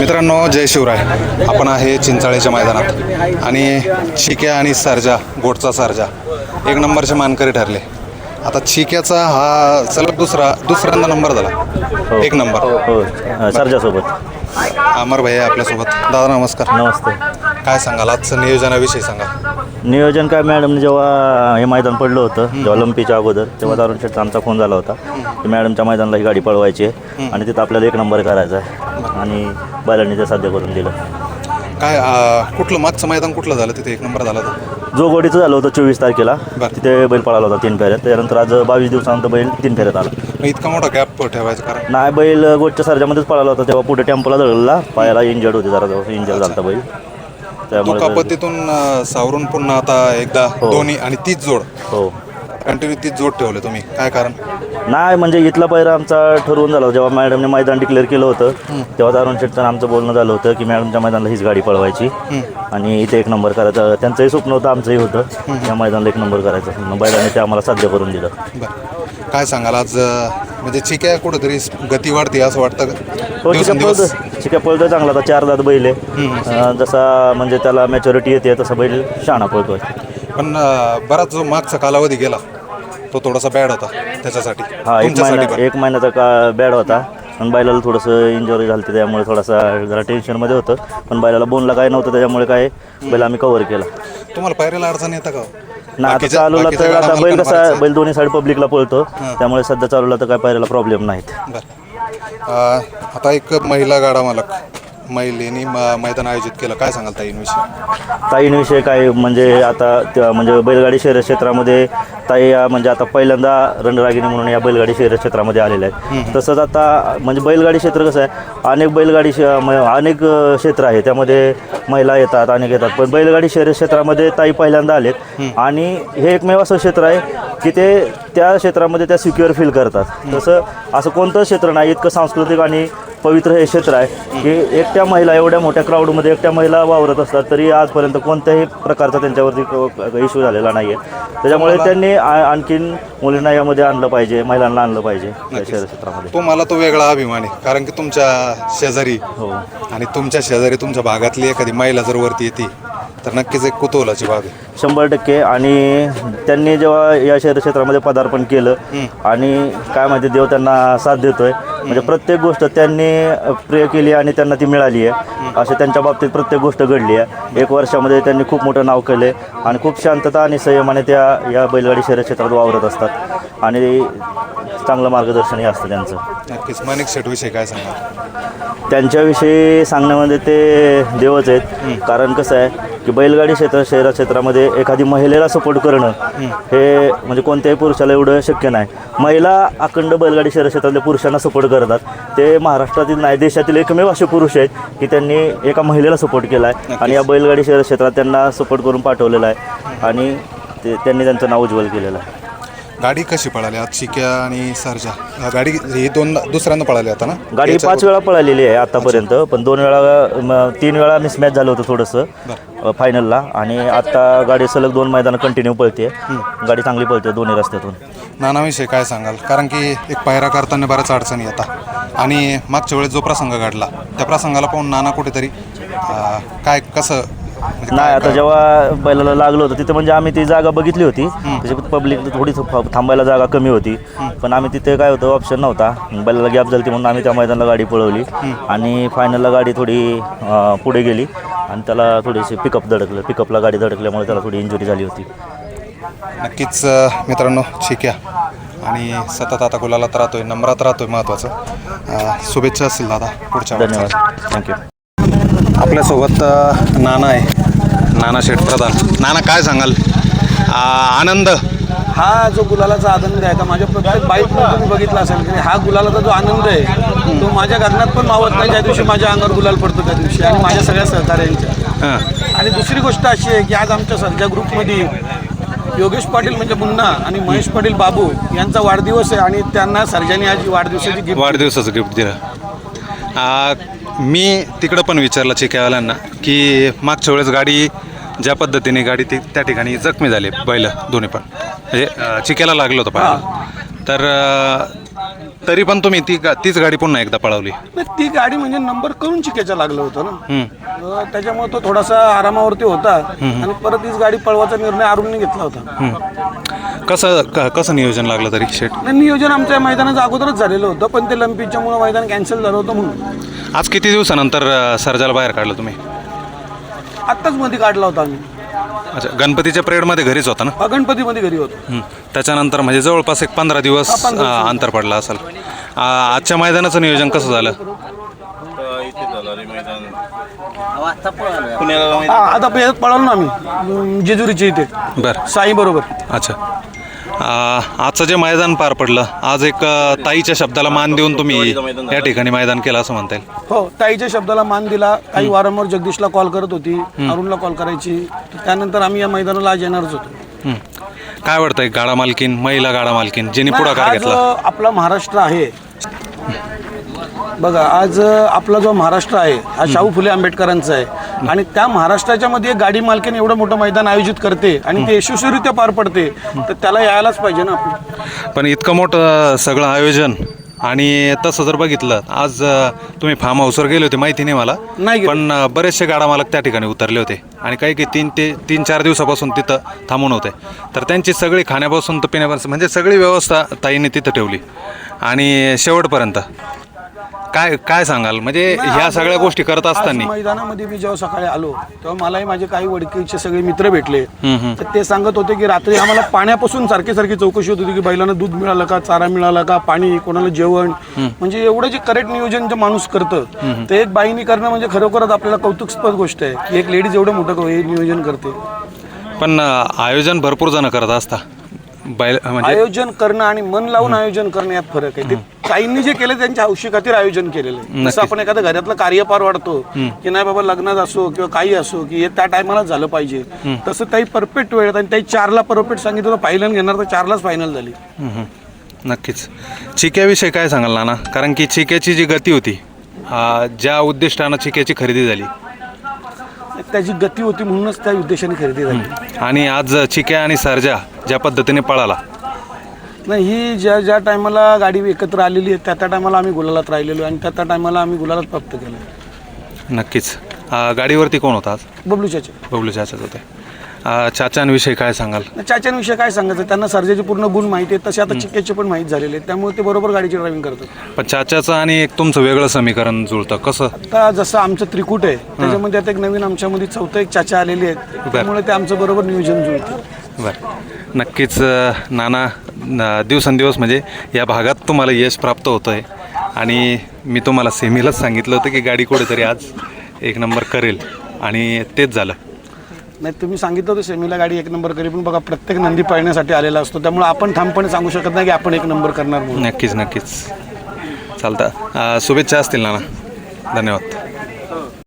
मित्रांनो जय शिवराय. आपण आहे चिंचाळेच्या मैदानात. आणि चिक्या आणि सरजा गोटचा सरजा एक नंबरचे मानकरी ठरले. आता चिक्याचा हा सलग दुसरा दुसऱ्यांदा नंबर झाला. एक नंबर. हो अ, सरजासोबत. अमर भाई आहे आपल्यासोबत. दादा नमस्कार. नमस्ते. काय सांगाल? आजचं नियोजनाविषयी सांगा नियोजन काय मॅडम जेव्हा हे मैदान पडलं होतं जेव्हा लंपीच्या अगोदर तेव्हा दारुण शेटचा आमचा फोन झाला होता. की मॅडमच्या मैदानाला ही गाडी पळवायची आहे आणि तिथं आपल्याला एक नंबर करायचा आहे. आणि बैलांनी ते साध्य करून दिलं. काय अं, कुठलं मागचं मैदान कुठलं झालं? तिथे एक नंबर झाला तो जो गोडीचं झालं होतं चोवीस तारखेला. बरं. तिथे बैल पळाला होता तीन फेऱ्यात. त्यानंतर आज बावीस दिवसानंतर बैल तीन फेऱ्यात आला. मग इतका मोठा गॅप ठेवायचं कारण? नाही बैल गोटच्या सर्जामध्येच पळाला होता. तेव्हा पुढे टेम्पोला धरला पायाला इंजर्ड होते जरा जवळ. इंजर्ड झाला होता बैल. त्यामुळे दुखापतीतून अं, सावरून पुन्हा आता एकदा दोन्ही आणि तीच जोड. हो. कंटिन्यू तीच जोड ठेवले तुम्ही. काय कारण? नाही म्हणजे इथला पहिला आमचा ठरवून झाला. जेव्हा मॅडमने मैदान डिक्लेअर केलं होतं तेव्हा अरुण शेटचं आमचं बोलणं झालं होतं की मॅडमच्या मैदानाला हीच गाडी पळवायची. आणि इथे एक नंबर करायचा. त्यांचंही स्वप्न होतं आमचंही होतं. या मैदानाला एक नंबर करायचं. बैलाने ते आम्हाला साध्य करून दिलं. काय सांगाल आज म्हणजे चिक्या कुठंतरी गती वाढते असं वाटतं का? हो चिका दिवसेंदिवस? पळतं चिका पळतोय चांगला आता चार दात बैल आहे. अं, जसा म्हणजे त्याला मॅच्युरिटी येते तसा बैल शहाणा पळतोय. पण अं, बराच जो मागचा कालावधी गेला तो थोडासा बॅड होता. त्याच्यासाठी. हा एक तुमच्यासाठी महिना पण. एक महिन्याचा का बॅड होता. पण बैलाला थोडंसं इंजुरी झाली त्यामुळे थोडासा जरा टेन्शनमध्ये होतं. पण बैलाला बोनला काय नव्हतं त्याच्यामुळे काय बैल आम्ही कव्हर केला. तुम्हाला पायऱ्याला अडचण येतं का हो? ना आता बाकीच्या- चालूला बाकीच्या तर आता गाड्या बैल कसा मारायचं. बैल दोन्ही साईड पब्लिकला पळतो. त्यामुळे सध्या चालूला तर काय पायऱ्याला प्रॉब्लेम नाहीत. बरं. अं, आता एक महिला गाडा मालक. महिलेनी म- मैदान आयोजित केलं. काय सांगाल ताईंविषयी ताईंविषयी काय म्हणजे आता त्या- म्हणजे बैलगाडी शहर क्षेत्रामध्ये ताई या म्हणजे आता पहिल्यांदा रणरागिणी म्हणून या बैलगाडी शहर क्षेत्रामध्ये आलेल्या आहेत. तसंच आता म्हणजे बैलगाडी क्षेत्र कसं आहे अनेक बैलगाडी श- म- अनेक अ, क्षेत्र आहे. त्यामध्ये महिला येतात अनेक येतात. पण बैलगाडी शहर क्षेत्रामध्ये ताई पहिल्यांदा आलेत. आणि हे एकमेव असं क्षेत्र आहे की ते त्या क्षेत्रामध्ये त्या सिक्युअर फील करतात. तसं असं कोणतं क्षेत्र नाही इतकं सांस्कृतिक आणि पवित्र हे क्षेत्र आहे की एकट्या महिला एवढ्या मोठ्या क्राऊडमध्ये एकट्या महिला वावरत असतात तरी आजपर्यंत कोणत्याही प्रकारचा त्यांच्यावरती इश्यू झालेला नाही आहे त्याच्यामुळे त्यांनी आणखीन मुलींना यामध्ये आणलं पाहिजे महिलांना आणलं पाहिजे क्षेत्रामध्ये. तो मला तो वेगळा अभिमान आहे कारण की तुमच्या शेजारी हो. आणि तुमच्या शेजारी तुमच्या भागातली एखादी महिला जर वरती येते तर नक्कीच एक कुतूहलाची बाब आहे. शंभर टक्के. आणि त्यांनी जेव्हा या शहर क्षेत्रामध्ये पदार्पण केलं आणि काय माहिती देव त्यांना साथ देतोय म्हणजे प्रत्येक गोष्ट त्यांनी प्रिय केली आणि त्यांना ती मिळाली आहे. असे त्यांच्या बाबतीत प्रत्येक गोष्ट घडली आहे. एक वर्षामध्ये त्यांनी खूप मोठं नाव केले आणि खूप शांतता आणि संयमाने त्या या बैलगाडी शहर क्षेत्रात वावरत असतात. आणि चांगलं मार्गदर्शनही असतं त्यांचं. नक्कीच. माणिक शेटविषयी काय सांगाल? त्यांच्याविषयी सांगण्यामध्ये ते देवच आहेत. कारण कसं आहे की बैलगाडी क्षेत्र शहरा क्षेत्रामध्ये एखादी महिलेला सपोर्ट करणं हे म्हणजे कोणत्याही पुरुषाला एवढं शक्य नाही. महिला अखंड बैलगाडी शहर क्षेत्रातल्या पुरुषांना सपोर्ट करतात. ते महाराष्ट्रातील नाही देशातील एकमेव असे पुरुष आहेत की त्यांनी एका महिलेला सपोर्ट केला आहे आणि या बैलगाडी शहर क्षेत्रात त्यांना सपोर्ट करून पाठवलेला आहे. आणि ते त्यांनी त्यांचं नाव उज्ज्वल केलेलं आहे. गाडी कशी पळाली? आज चिक्या आणि सरजा. गाडी ही दोन दुसऱ्यांदा पळाली आता ना? गाडी पाच वेळा पळालेली आहे आतापर्यंत पण दोन वेळा म, तीन वेळा मिसमॅच झालं होतं थोडंसं फायनलला आणि आता गाडी सलग दोन मैदानं कंटिन्यू पळते गाडी चांगली पळते दोन्ही रस्त्यातून. नानाविषयी काय सांगाल? कारण की एक पायरा करताना बऱ्याच अडचणी येतात. आणि मागच्या वेळेस जो प्रसंग घडला त्या प्रसंगाला पाहून नाना कुठेतरी अं, काय कसं म्हणजे नाही आता जेव्हा बैलाला लागलं होतं तिथे म्हणजे आम्ही ती जागा बघितली होती. त्याची पब्लिक थोडी थ- थांबायला जागा कमी होती. पण आम्ही तिथे काय होतं ऑप्शन नव्हता. बैलाला गॅप झाली म्हणून आम्ही त्या मैदानाला गाडी पळवली. आणि फायनलला गाडी थोडी अं, पुढे गेली. आणि त्याला थोडीशी पिकअप धडकलं. पिकअपला गाडी धडकल्यामुळे त्याला थोडी इंजुरी झाली होती. नक्कीच मित्रांनो शिक्या आणि सतत आता गुलालात राहतोय नम्रात राहतोय महत्त्वाचं. शुभेच्छा असतील दादा पुढच्या धन्यवाद. थँक्यू आपल्यासोबत नाना आहे. नाना शेठ प्रधान नाना काय सांगाल? आनंद. हा जो गुलालाचा आनंद आहे आता माझ्या प्रत्येक बाईकमध्ये तुम्ही बघितला असेल की हा गुलालाचा जो आनंद आहे तो माझ्या गगनात पण मावत नाही ज्या दिवशी माझ्या अंगावर गुलाल पडतो त्या दिवशी. आणि माझ्या सगळ्या सहकार्यांच्या हां. आणि दुसरी गोष्ट अशी आहे की आज आमच्या सरच्या ग्रुपमध्ये योगेश पाटील म्हणजे मुन्ना आणि महेश पाटील बाबू यांचा वाढदिवस आहे आणि त्यांना सर्जानी आज वाढदिवसाची गिफ्ट वाढदिवसाचं गिफ्ट दिलं. आ, मी तिकडं पण विचारलं चिक्यावाल्यांना की मागच्या वेळेस गाडी ज्या पद्धतीने गाडी ती त्या ठिकाणी जखमी झाली बैल दोन्ही पण. म्हणजे चिक्याला लागलं होतं पायाला तर अ, तरी पण तुम्ही ती गा- तीच गाडी पुन्हा एकदा पळवली. नाही, ती गाडी म्हणजे नंबर करून चिकेच्या लागलं होतं ना. हम्म. अं, त्याच्यामुळे तो थोडासा आरामावरती होता आणि परत तीच गाडी पळवायचा निर्णय अरुणने घेतला होता. कसं क- कसं नियोजन लागलं तरी शेट नाही, नियोजन आमच्या मैदानाचं अगोदरच झालेलं होतं पण ते लंपीच्यामुळे मैदान कॅन्सल झालं होतं म्हणून. आज किती दिवसानंतर अ, सर्जाला बाहेर काढलं तुम्ही? आत्ताच मध्ये काढला होता आम्ही. अच्छा गणपतीच्या परेडमध्ये घरीच होता ना? हा, गणपतीमध्ये घरी होतो. हं. त्याच्यानंतर म्हणजे जवळपास एक पंधरा दिवस अ, अंतर पडला असेल. आजच्या मैदानाचं नियोजन कसं झालं? हा आता याच्यात पळालो ना आम्ही अं, जेजुरीच्या इथे. बरं. साई बरोबर अच्छा. आजचं जे मैदान पार पडलं आज एक ताईच्या शब्दाला मान देऊन तुम्ही या ठिकाणी मैदान केलं असं म्हणता येईल. हो ताईच्या शब्दाला मान दिला. काही वारंवार जगदीशला कॉल करत होती अरुणला कॉल करायची. तर त्यानंतर आम्ही या मैदानाला आज येणारच होतो. काय वाटतंय गाडा मालकीन महिला गाडा मालकीन ज्यांनी पुढाकार घेतला? आपला महाराष्ट्र आहे. बघा आज आपला जो महाराष्ट्र आहे हा शाहू फुले आंबेडकरांचा आहे. आणि त्या महाराष्ट्राच्या मध्ये गाडी मालकीन एवढं मोठं मैदान आयोजित करते आणि ते यशस्वीरित्या पार पडते तर त्याला यायलाच पाहिजे ना आपण. पण इतकं मोठं सगळं आयोजन आणि तसं जर बघितलं आज अ, तुम्ही फार्म हाऊसवर गेले होते माहिती नाही मला. नाही गेलो. पण अ, बरेचसे गाडा मालक त्या ठिकाणी उतरले होते. आणि काही काही तीन ते तीन चार दिवसापासून तिथं थांबून होते. तर त्यांची सगळी खाण्यापासून तर पिण्यापासून म्हणजे सगळी व्यवस्था ताईने तिथं ठेवली. आणि शेवटपर्यंत काय काय सांगाल? म्हणजे ह्या सगळ्या गोष्टी करत आज असताना. मैदानामध्ये मी जेव्हा सकाळी आलो तेव्हा मलाही माझे काही वडकीचे सगळे मित्र भेटले. तर ते सांगत होते की रात्री आम्हाला पाण्यापासून सारखी सारखी चौकशी होत होती की बैलांना दूध मिळालं का चारा मिळाला का पाणी कोणाला जेवण? म्हणजे एवढं जे करेक्ट नियोजन जे माणूस करतं ते एक बाईनी करणं म्हणजे खरोखरच आपल्याला कौतुकस्पद गोष्ट आहे की एक लेडीज एवढं मोठं हे नियोजन करते. पण अ, आयोजन भरपूर जण करत असता. बैल म्हणजे आयोजन करणं आणि मन लावून आयोजन करणं यात फरक आहे. ते काहींनी जे केलं त्यांच्या हौशी खातीर आयोजन केलेलं आहे. जसं आपण एखाद्या घरातलं कार्य पार वाढतो की नाही बाबा लग्नात असो किंवा काही असो की हे त्या टायमाला झालं पाहिजे. तसं काही परफेक्ट वेळेत आणि त्याही चारला परफेक्ट सांगितलं तर फायनल घेणार तर चारलाच फायनल झाली. नक्कीच. चिक्याविषयी काय सांगाल नाना? कारण की चिक्याची जी गती होती ज्या उद्दिष्टानं चिक्याची खरेदी झाली. त्याची गती होती म्हणूनच त्या उद्देशाने खरेदी झाली. आणि आज चिक्या आणि सर्जा ज्या पद्धतीने पळाला? नाही ही ज्या ज्या टायमाला गाडी एकत्र आलेली आहे त्या त्या टायमाला आम्ही गुलालात राहिलेलो आणि त्या त्या टायमाला आम्ही गुलालात प्राप्त केलं नक्कीच. अ, गाडीवरती कोण होता आज? बबलू चाचे. बबलू चाचाच होते. अ, चाचांविषयी काय सांगाल? चाच्यांविषयी काय सांगायचं त्यांना सर्जाचे पूर्ण गुण माहिती आहेत तसे आता चिक्क्याचे पण माहीत झालेले आहेत त्यामुळे ते बरोबर गाडीची ड्रायव्हिंग करतात. पण चाचाचं आणि एक तुमचं वेगळं समीकरण जुळतं कसं? आता जसं आमचं त्रिकूट आहे त्याच्यामध्ये आता एक नवीन आमच्यामध्ये चौथं एक चाचा आलेली आहेत त्यामुळे ते आमचं बरोबर नियोजन जुळतं. बरं. नक्कीच नाना दिवसेंदिवस म्हणजे या भागात तुम्हाला यश प्राप्त होतं आहे आणि मी तुम्हाला सेमीलाच सांगितलं होतं की गाडी कुठेतरी आज एक नंबर करेल. आणि तेच झालं. नाही तुम्ही सांगितलं होतं सेमीला गाडी एक नंबर करी पण बघा प्रत्येक नंदी पळण्यासाठी आलेला असतो. त्यामुळे आपण ठामपणे सांगू शकत नाही की आपण एक नंबर करणार म्हणून. नक्कीच नक्कीच. चालतं. शुभेच्छा असतील नाना. धन्यवाद.